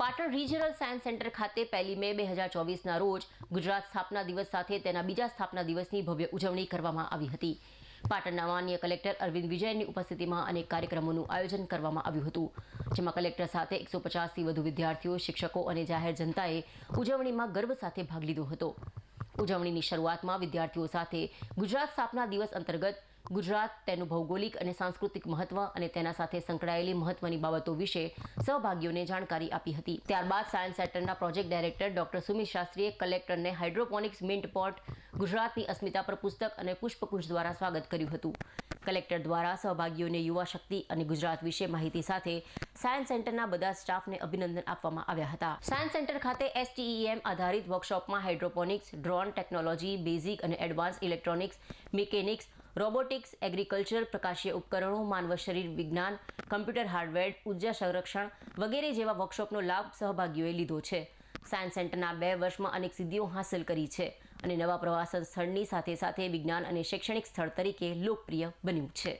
Patan regional science centre ખાતે પહેલી મે બે હજાર ચોવીસના રોજ ગુજરાત સ્થાપના દિવસ સાથે તેના બીજા સ્થાપના દિવસની ભવ્ય ઉજવણી કરવામાં આવી હતી. પાટણના માન્ય કલેક્ટર અરવિંદ વિજયની ઉપસ્થિતિમાં અનેક કાર્યક્રમોનું આયોજન કરવામાં આવ્યું હતું, જેમાં કલેક્ટર સાથે એકસો પચાસથી વધુ વિદ્યાર્થીઓ, શિક્ષકો અને જાહેર જનતાએ ઉજવણીમાં ગર્વ સાથે ભાગ લીધો હતો. ઉજવણીની શરૂઆતમાં વિદ્યાર્થીઓ સાથે ગુજરાત સ્થાપના દિવસ અંતર્ગત ગુજરાત તેનું ભૌગોલિક અને સાંસ્કૃતિક મહત્વ અને તેના સાથે સંકળાયેલી મહત્વની બાબતો વિશે સહભાગીઓને જાણકારી આપી હતી. ત્યારબાદ સાયન્સ સેન્ટરના પ્રોજેક્ટ ડાયરેક્ટર ડોક્ટર સુમિત શાસ્ત્રીએ કલેક્ટરને હાઇડ્રોપોનિક્સ મિન્ટ પોટ, ગુજરાતની અસ્મિતા પર પુસ્તક અને પુષ્પગુચ્છ દ્વારા સ્વાગત કર્યું હતું. કલેક્ટર દ્વારા સહભાગીઓને યુવા શક્તિ અને ગુજરાત વિશે માહિતી સાથે સાયન્સ સેન્ટરના બધા સ્ટાફને અભિનંદન આપવામાં આવ્યા હતા. સાયન્સ સેન્ટર ખાતે એસટીઈએમ આધારિત વર્કશોપમાં હાઇડ્રોપોનિક્સ, ડ્રોન ટેકનોલોજી, બેઝિક અને advance electronics, mechanics, robotics, agriculture, પ્રકાશીય ઉપકરણો, માનવ શરીર વિજ્ઞાન, કમ્પ્યુટર હાર્ડવેર, ઊર્જા સંરક્ષણ વગેરે જેવા વર્કશોપનો લાભ સહભાગીઓએ લીધો છે. સાયન્સ સેન્ટરના બે વર્ષમાં અનેક સિદ્ધિઓ હાંસલ કરી છે અને નવા પ્રવાસન સ્થળની સાથે સાથે વિજ્ઞાન અને શૈક્ષણિક સ્થળ તરીકે લોકપ્રિય બન્યું છે.